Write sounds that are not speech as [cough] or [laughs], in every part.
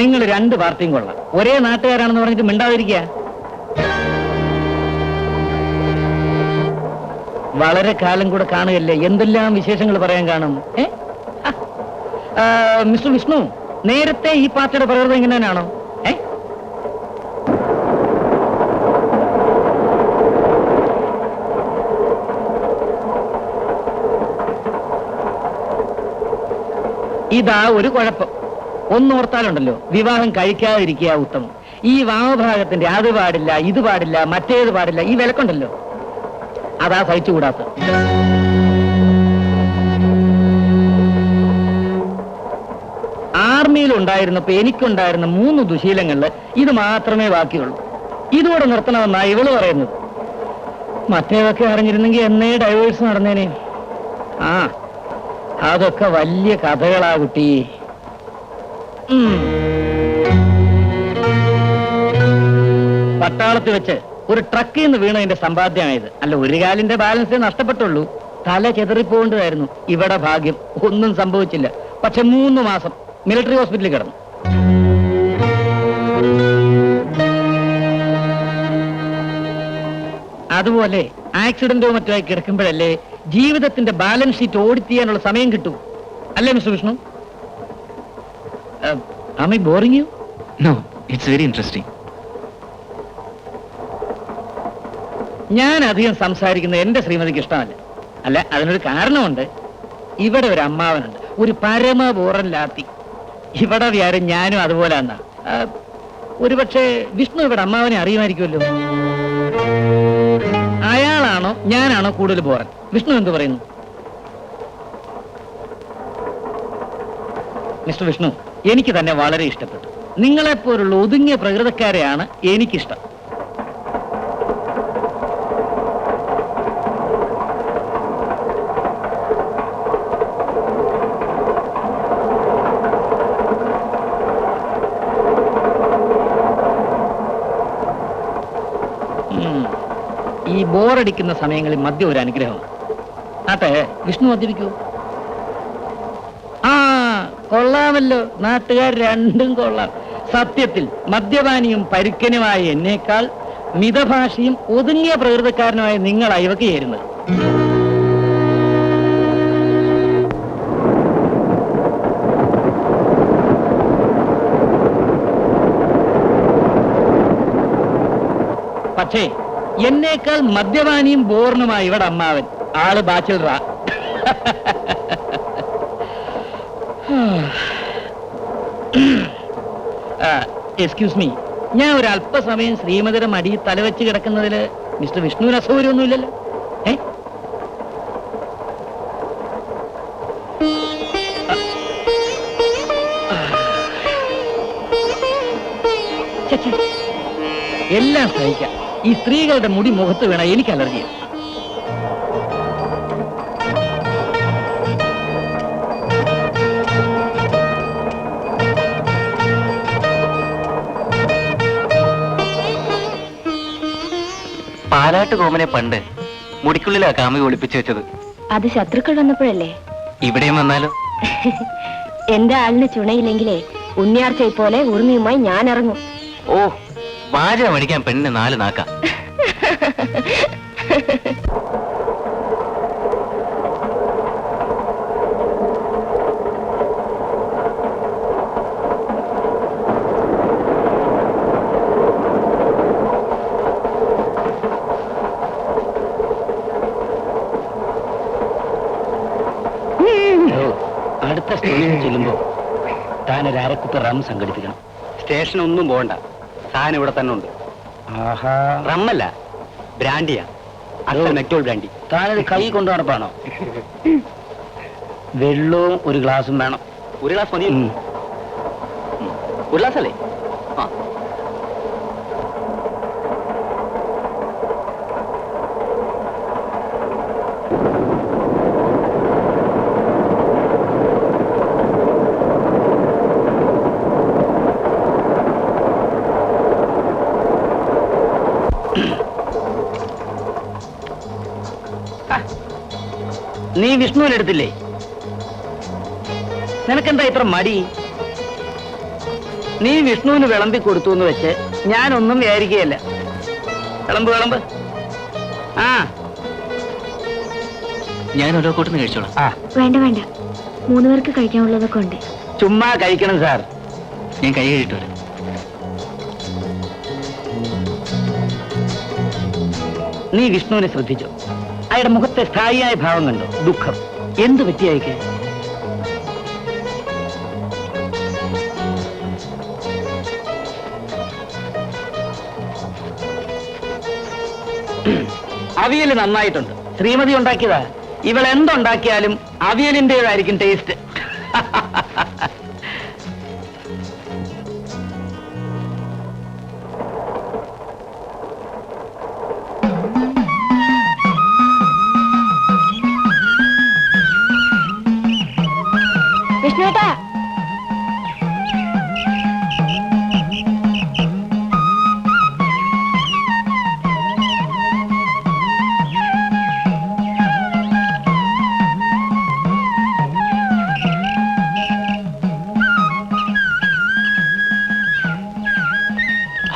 നിങ്ങൾ രണ്ട് പാർട്ടിയും കൊള്ളാം. ഒരേ നാട്ടുകാരാണെന്ന് പറഞ്ഞിട്ട് മിണ്ടാതിരിക്കുക. വളരെ കാലം കൂടെ കാണുകയല്ലേ? എന്തെല്ലാം വിശേഷങ്ങൾ പറയാൻ കാണും? മിസ്റ്റർ വിഷ്ണു നേരത്തെ ഈ പാർട്ടിയുടെ പ്രകൃതം ഇങ്ങനെ തന്നെയാണോ ഇതാ ഒരു കുഴപ്പം. ഒന്നോർത്താലുണ്ടല്ലോ വിവാഹം കഴിക്കാതിരിക്കുക ഉത്തമം. ഈ വാമഭാഗത്തിന്റെ അത് പാടില്ല ഇത് പാടില്ല മറ്റേത് പാടില്ല ഈ വിലക്കുണ്ടല്ലോ. അതാ സഹിച്ചുകൂടാത്ത ആർമിയിൽ ഉണ്ടായിരുന്നപ്പോ എനിക്കുണ്ടായിരുന്ന മൂന്ന് ദുശീലങ്ങളിൽ ഇത് മാത്രമേ ബാക്കിയുള്ളൂ. ഇതുകൂടെ നിർത്തണമെന്നാ ഇവൾ പറയുന്നത്. മറ്റേതൊക്കെ അറിഞ്ഞിരുന്നെങ്കിൽ എന്നേ ഡൈവേഴ്സ് നടന്നേനെ. ആ അതൊക്കെ വലിയ കഥകളാ കുട്ടി. ഉം. പട്ടാളത്തിൽ വെച്ച് ഒരു ട്രക്കിൽ നിന്ന് വീണതിന്റെ സമ്പാദ്യമായത്. അല്ല ഒരു കാലിന്റെ ബാലൻസ് നഷ്ടപ്പെട്ടുള്ളൂ. തല ചെതറിപ്പോണ്ടതായിരുന്നു ഇവിടെ ഭാഗ്യം. ഒന്നും സംഭവിച്ചില്ല. പക്ഷെ മൂന്ന് മാസം മിലിറ്ററി ഹോസ്പിറ്റലിൽ കിടന്നു. അതുപോലെ ആക്സിഡന്റോ മറ്റോ ആയി കിടക്കുമ്പോഴല്ലേ ജീവിതത്തിന്റെ ബാലൻസ് ഷീറ്റ് ഓഡിറ്റ് സമയം കിട്ടൂ. അല്ലേ mister Vishnu? Am I boring you know it's very interesting ഞാൻ അധികം സംസാരിക്കുന്നത് എന്റെ ശ്രീമതിക്ക് ഇഷ്ടമല്ല. അല്ല അതിനൊരു കാരണമുണ്ട്. ഇവിടെ ഒരു അമ്മാവനുണ്ട്. ഒരു പരമ ബോറല്ലാത്തി ഇവിടെ വ്യാരം ഞാനും അതുപോലെ എന്നാ ഒരുപക്ഷെ വിഷ്ണു ഇവിടെ അമ്മാവനെ അറിയുമായിരിക്കുമല്ലോ. അയാളാണോ ഞാനാണോ കൂടുതൽ ബോറൻ? വിഷ്ണു എന്ത് പറയുന്നു? മിസ്റ്റർ വിഷ്ണു എനിക്ക് തന്നെ വളരെ ഇഷ്ടപ്പെട്ടു. നിങ്ങളെപ്പോലുള്ള ഒതുങ്ങിയ പ്രകൃതക്കാരെയാണ് എനിക്കിഷ്ടം. ഈ ബോറടിക്കുന്ന സമയങ്ങളിൽ മദ്യം ഒരു അനുഗ്രഹമാണ്. ആട്ടെ വിഷ്ണു മദ്യപിക്കൂ ആ കൊള്ളാമല്ലോ നാട്ടുകാർ രണ്ടും കൊള്ളാം. സത്യത്തിൽ മദ്യപാനിയും പരുക്കനുമായ എന്നേക്കാൾ മിതഭാഷയും ഒതുങ്ങിയ പ്രകൃതക്കാരനുമായ നിങ്ങൾ അയവക്ക് ചേരുന്നത്. പക്ഷേ എന്നേക്കാൾ മദ്യപാനിയും ബോർണുമായി ഇവിടെ അമ്മാവൻ. ആൾ ബാച്ചിലറാ. എക്സ്ക്യൂസ് മീ ഞാൻ ഒരു അല്പസമയം ശ്രീമതിയുടെ മടി തലവെച്ച് കിടക്കുന്നതിൽ മിസ്റ്റർ വിഷ്ണുവിന് അസൗകര്യമൊന്നുമില്ലല്ലോ ഏ. എല്ലാം സഹിക്കാം. ഈ സ്ത്രീകളുടെ മുടി മുഖത്ത് വീണ എനിക്ക് അലർജിയാണ് പാലാട്ട് കോമനെ പണ്ട് മുടിക്കുള്ളിലാ കാമി ഒളിപ്പിച്ചു വെച്ചത്. അത് ശത്രുക്കൾ വന്നപ്പോഴല്ലേ? ഇവിടെയും വന്നാലോ? [laughs] എന്റെ ആളിന് ചുണയില്ലെങ്കിലേ ഉണ്ണിയാർച്ചയെ പോലെ ഉറുമിയുമായി ഞാൻ ഇറങ്ങും ഓ വാചകം മടിക്കാൻ പെണ്ണിന് നാല് നാക്ക. [laughs] താൻ ഒരു അരക്കുപ്പ് റം സംഘടിപ്പിക്കണം. സ്റ്റേഷൻ ഒന്നും പോകണ്ട സാധനം ഇവിടെ തന്നെ ഉണ്ട്. ആഹാ. റമ്മല്ല. ബ്രാൻഡിയാ. അസൽ മെറ്റോൾ ബ്രാൻഡി. താനൊരു കൈ കൊണ്ടു നടപ്പാണോ? വെള്ളവും ഒരു ഗ്ലാസും വേണം. ഒരു ഗ്ലാസ് മതി ഒരു ഗ്ലാസ് അല്ലേ? നീ വിഷ്ണുവിനെ എടുത്തില്ലേ? നിനക്കെന്താ ഇത്ര മടി? നീ വിഷ്ണുവിന് വിളമ്പി കൊടുത്തു എന്ന് വെച്ച് ഞാനൊന്നും വിചാരിക്കുകയല്ല. വിളമ്പ് വിളമ്പ്. ആ. ഞാൻ ഓരോ കൂട്ടുന്ന കഴിച്ചോളാം. ആ. വേണ്ട വേണ്ട. മൂന്ന് പേർക്ക് കഴിക്കാനുള്ളതൊക്കെ ഉണ്ട്. ചുമ്മാ കഴിക്കണം സാർ. ഞാൻ കൈ കഴിയിട്ട് വരാം. നീ വിഷ്ണുവിനെ ശ്രദ്ധിച്ചോ? അയാളുടെ മുഖത്തെ സ്ഥായിയായ ഭാവം കണ്ടോ? ദുഃഖം. എന്ത് പറ്റിയായിക്ക് അവിയൽ നന്നായിട്ടുണ്ട്. ശ്രീമതി ഉണ്ടാക്കിയതാ? ഇവൾ എന്തുണ്ടാക്കിയാലും അവിയലിന്റെതായിരിക്കും ടേസ്റ്റ് [laughs] വിഷ്ണുവേട്ടാ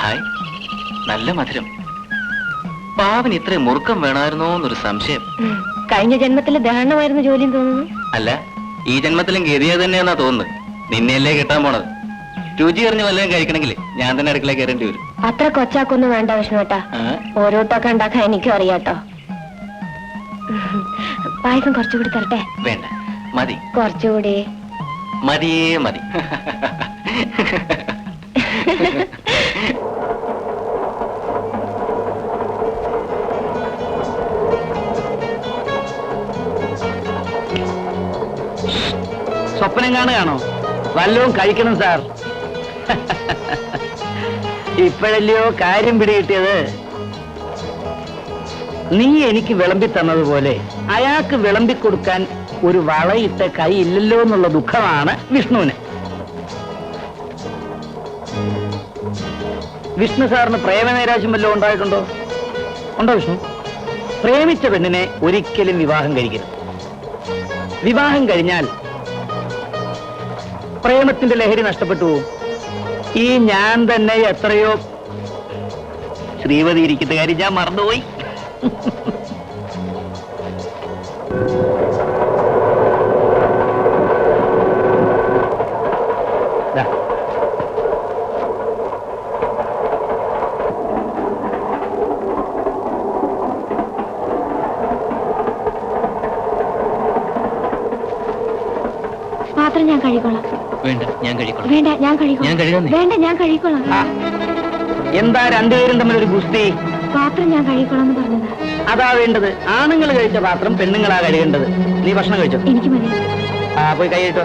ഹായ്. നല്ല മധുരം. പാവന് ഇത്രയും മുറുക്കം വേണമായിരുന്നോ എന്നൊരു സംശയം കഴിഞ്ഞ ജന്മത്തിലെ ദഹനമായിരുന്നു ജോലിയും തോന്നുന്നു. അല്ല ഈ ജന്മത്തിലും ഗതിയെ തന്നെയെന്നാ തോന്നുന്നത്. നിന്നെയല്ലേ കിട്ടാൻ പോണത്? രുചി അറിഞ്ഞ് വല്ലതും കഴിക്കണമെങ്കിൽ ഞാൻ തന്നെ അടുക്കള കയറേണ്ടി വരും. അത്ര കൊച്ചാക്കൊന്നും വേണ്ട വിഷ്ണുവേട്ടാ ആ? ഓരോട്ടൊക്കെ ഉണ്ടാക്കാൻ എനിക്കും അറിയാട്ടോ. പായസം കുറച്ചുകൂടി തരട്ടെ? വേണ്ട. മതി. കുറച്ചുകൂടി. മതിയേ മതി. [laughs] സ്വപ്നം കാണുകയാണോ? വല്ലവും കഴിക്കണം സാർ. ഇപ്പോഴല്ലയോ കാര്യം പിടികിട്ടിയത്? നീ എനിക്ക് വിളമ്പി തന്നതുപോലെ അയാൾക്ക് വിളമ്പി കൊടുക്കാൻ ഒരു വളയിട്ട കൈ ഇല്ലല്ലോ എന്നുള്ള ദുഃഖമാണ് വിഷ്ണുവിന്. വിഷ്ണു സാറിന് പ്രേമനൈരാശ്യം വല്ലതും ഉണ്ടായിട്ടുണ്ടോ? ഉണ്ടോ വിഷ്ണു? പ്രേമിച്ച പെണ്ണിനെ ഒരിക്കലും വിവാഹം കഴിക്കരുത്. വിവാഹം കഴിഞ്ഞാൽ പ്രേമത്തിന്റെ ലഹരി നഷ്ടപ്പെട്ടു. ഈ ഞാൻ തന്നെ എത്രയോ ശ്രീവതി ഇരിക്കുന്ന കാര്യം ഞാൻ മറന്നുപോയി. ഞാൻ കഴിക്കണം. വേണ്ട ഞാൻ ഞാൻ നീ. വേണ്ട ഞാൻ കഴിക്കോളാം. എന്താ രണ്ടുപേരും തമ്മിൽ ഒരു ഗുസ്തി? പാത്രം ഞാൻ കഴിക്കോളാം എന്ന് പറഞ്ഞതാ. അതാ വേണ്ടത്. ആണുങ്ങൾ കഴിച്ച പാത്രം പെണ്ണുങ്ങളാ കഴുകേണ്ടത് നീ ഭക്ഷണം കഴിച്ചോ? എനിക്ക് മതി. ആ പോയി കൈ കിട്ടോ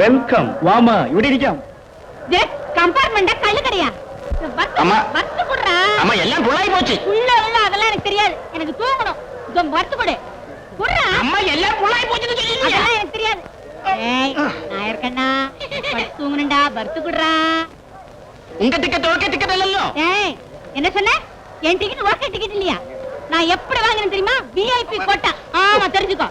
வெல்கம் வாமா இப்படி இடிக்காம் ஜெட் கம்பார்ட்மெண்ட கல்லு கடையா குடுறா. அம்மா எல்லாம் புள்ளாய் போச்சு. உள்ள உள்ள அதெல்லாம் எனக்கு தெரியாது. எனக்கு தூங்கணும். கொஞ்சம் பர்த் கொடு. குடுறா. அம்மா எல்லாம் புள்ளாய் போச்சுன்னு சொல்லிருக்கீங்க அதெல்லாம் எனக்கு தெரியாது. ஏய் நான் இருக்கேன்னா தூங்கணும்டா. பர்த் குடுறா. உங்க டிக்கெட் ஓகே டிக்கெட் இல்லல்ல. ஏய் என்ன சொன்ன? என் டிக்கெட் ஓகே டிக்கெட் இல்லையா? நான் எப்படி வாங்கினேன் தெரியுமா? VIP quota. ஆமா தெரிஞ்சுக்கோ.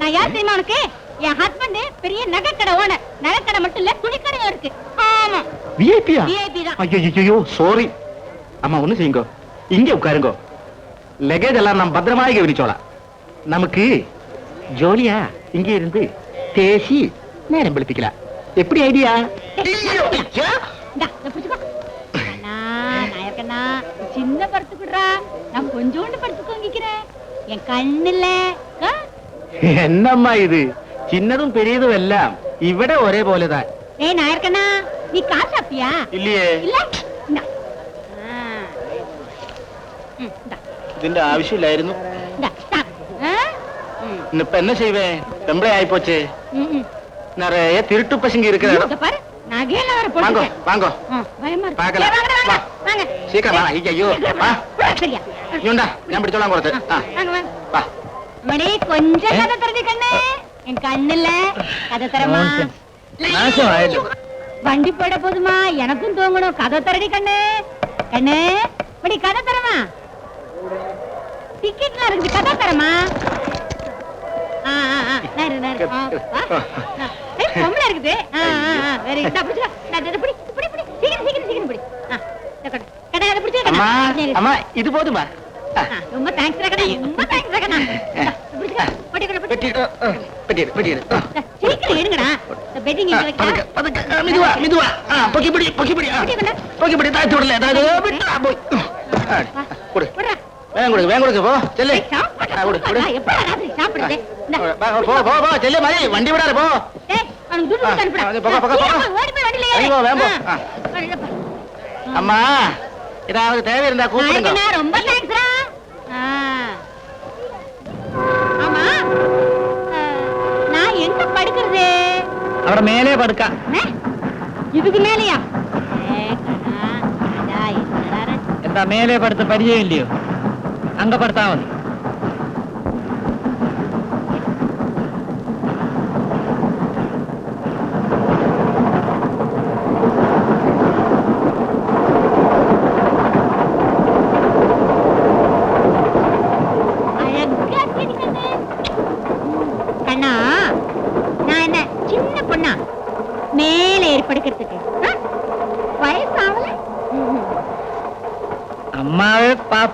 நான் யார் தெரியுமா உனக்கு? என் ஹஸ்பண்ட் பெரிய நகைக்கடை ஓனர் நகைக்கடை மட்டும் இல்ல துணிக்கடையும் இருக்கு. ஆமா. விஐபியா விஐபி ஐயோ சாரி அம்மா ஒண்ணு செய்யுங்க. இங்க உட்காருங்க. லெகேஜ் எல்லாம் நாம் பத்திரமாக விரிச்சோலாம் நமக்கு ஜோலியா இங்க இருந்து பேசி நேரம் பிடிப்பிக்கலாம் எப்படி ஐடியா? சின்ன படுத்துக்கிடுறா. நான் கொஞ்சோண்டு படுத்துக்கோங்கிக்கிறேன். என் கண்ணு கண்ணுல என்னம்மா இது? ചിന്നതും പെരിയതും എല്ലാം ഇവിടെ ഒരേപോലെ താൻ ஏய் நான் இருக்கேன்னா நீ காசு சாப்பிட்டியா ഇല്ലയേ இல்ல இந்தா. ஆ. ம், இந்தா, ഇതിന്റെ ആവശ്യമില്ലായിരുന്നു இந்தா, சாப். ஆ? ம், ഇന്നിപ്പോ എന്നെ ചെയ്വേ പെമ്പളെ ആയിപ്പോച്ചേ ம், ம். നിറയെ തിരുട്ടു പശങ്കി ഇരിക്കുന്ന இங்க பாரு நகையெல்லாம் வேற വാങ്ങോ போட்டுருக்கேன். വാങ്ങോ ஆ, பயமா இருக்கு. பார்க்கலாம். சரி, வாங்கடா, வாங்க, வா. வாங்க. சீக்கிரம் வா ஐயோ വാ சரியா ഇങ്ങോട്ടാ ഞാൻ പിടിച്ചോളാം കുറച്ച് ആ வாங்க வாங்க വാ மணி கொஞ்சம் கதை தெரிஞ்சு கண்ணு என் கண்ணுல கதை தரமா? வண்டி போட போதுமா? எனக்கும் தூங்கணும். கதை தரடி கண்ணு. கண்ணு இப்படி கதை தரமா? டிக்கெட்லாம் இருக்குது. கதை தரமா? பொம்பளை இருக்குது. வேற இதை பிடி பிடி சீக்கிரம் சீக்கிரம் சீக்கிரம் பிடிச்சி அம்மா இது போதுமா? ரொம்ப தேங்க்ஸ் ரகடா ரொம்ப தேங்க்ஸ் ரகடா சீக்கிரம் வண்டி விடாத அம்மா ஏதாவது தேவை இருந்தா கூப்பிடுங்க. ரொம்ப தேங்க்ஸ்ரா അവിടെ മേലെ പടുക്ക ஆ? இதுக்கு மேலயா ஏ, கண்ணா, ராஜா, என்னடா ராஜா? എന്താ മേലെ പടുത്ത് പരിചയമില്ലയോ അങ്ക പടുത്താ മതി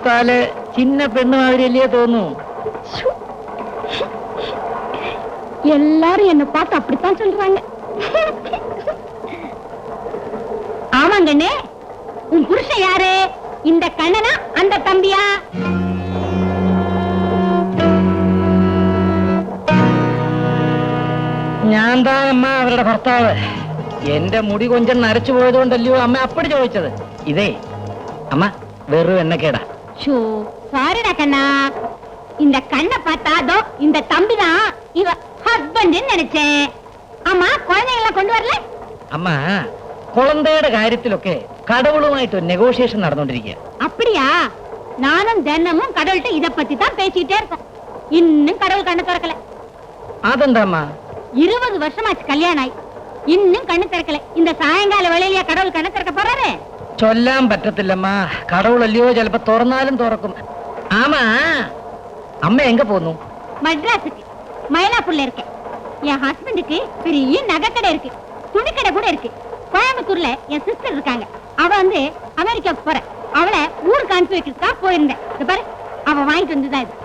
അമ്മാവെ പാത്താല് ചിന്ന പെണ്ണ് മാതിരിയല്ലേ തോന്നൂ எல்லாரும் என்ன பார்த்து அப்படித்தான் சொல்றாங்க ஆமாங்கண்ணே உன் புருஷன் யாரு இந்த கண்ணனா அந்த தம்பியா ഞാൻ താ അമ്മ അവരുടെ ഭർത്താവ് എന്റെ മുടി കൊഞ്ചം നരച്ചു പോയതുകൊണ്ടല്ലയോ അമ്മ അപ്പടി ചോദിച്ചത് ഇതേ അമ്മ വെറും എണ്ണക്കേടാ ஷோ சாரிடா கண்ணா இந்த கண்ணை பார்த்தா அதோ இந்த தம்பி தான் இவ ஹஸ்பண்ட் நினைச்சேன் ஆமா குழந்தைங்கள கொண்டு வரல അമ്മ കുളന്തയുടെ കാര്യത്തിലൊക്കെ കടവുളുമായിട്ട് ഒരു നെഗോഷിയേഷൻ നടന്നുകൊണ്ടിരിക്കുക அப்படியா நானும் தினமும் கடவுள்கிட்ட இத பத்தி தான் பேசிட்டே இருக்கேன் இன்னும் கடவுள் கண்ணு திறக்கல അതെന്താ അമ്മ இருபது வருஷமாச்சு கல்யாணம் ஆகி இன்னும் கண்ணு திறக்கல இந்த சாயங்கால வேளையில கடவுள் கண்ணு திறக்க போறாரு ചൊല്ലാൻ പറ്റത്തില്ലമ്മ കടവുളല്ലയോ ചിലപ്പോ തുറന്നാലും തുറക്കും ആമാ അമ്മ എങ്ക പോന്നു மட்ராஸுக்கு மயிலாப்பூர்ல இருக்கேன் என் ஹஸ்பண்டுக்கு பெரிய நகைக்கடை இருக்கு துணிக்கடை கூட இருக்கு கோயம்புத்தூர்ல என் சிஸ்டர் இருக்காங்க அவ வந்து அமெரிக்காவுக்கு போற அவளை ஊருக்கு அனுப்பி வைக்கிறதுக்காக போயிருந்தேன் இது பாரு அவ வாங்கிட்டு வந்ததுதான் இது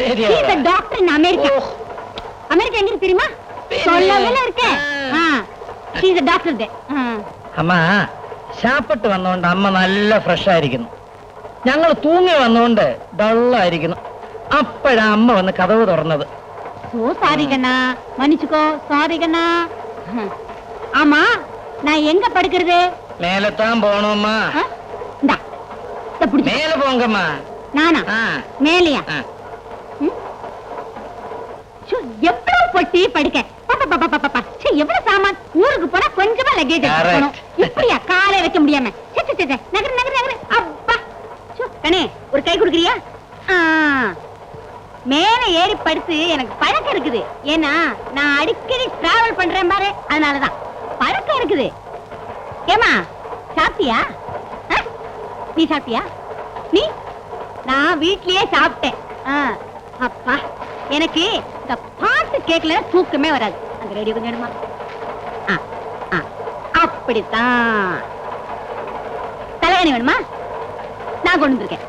தெரியாதா? டாக்டர் இன் அமெரிக்கா அமெரிக்கா எங்க இருக்கு தெரியுமா தெரியும். சொல்லவே இருக்கேன் டாக்டர் അമ്മ ശാപ്പിട്ട് വന്നോണ്ട് അമ്മ നല്ല ഫ്രഷ് ആയിരിക്കുന്നു ഞങ്ങൾ തൂങ്ങി വന്നോണ്ട് ഡള്ളായിരിക്കുന്നു അപ്പോഴാ അമ്മ വന്ന് കഥവ് തുറന്നത് ஓ சாரி கண்ணா மன்னிச்சுக்கோ சாரி கண்ணா ஆமா நான் எங்க படுக்கிறது മേലെത്താൻ പോണോമ്മ ஆ? இந்தா இத பிடிச்சு മേലെ പോങ്കമ്മ நானா ആ மேலையா ആ. ச்சோ, எவ்வளவு பொட்டி படுக்க எவ்வளவு சாமான்? ஊருக்கு போனா கொஞ்சமா லக்கேஜ் இப்படியா? காலை வைக்க முடியாம. ச்சே, ச்சே, ச்சே, ச்சே. நகரு நகரு நகரு. அப்பா. ச்சோ, கண்ணே ஒரு கை கொடுக்குறியா? ஆ. மேல ஏறி படுத்து எனக்கு பழக்கம் இருக்குது. ஏன்னா நான் அடிக்கடி டிராவல் பண்றேன் பாரு. அதனாலதான். பழக்கம் இருக்குது. ஏமா சாப்பிட்டியா? நீ சாப்பிட்டியா? நீ? நான் வீட்லயே சாப்பிட்டேன். அப்பா எனக்கு இந்த பாட்டு கேட்கல தூக்கமே வராது. அந்த ரேடியோ கொஞ்சம் எடுமா ஆ, அப்படித்தான். தலையணி வேணுமா? நான் கொண்டு வந்திருக்கேன்.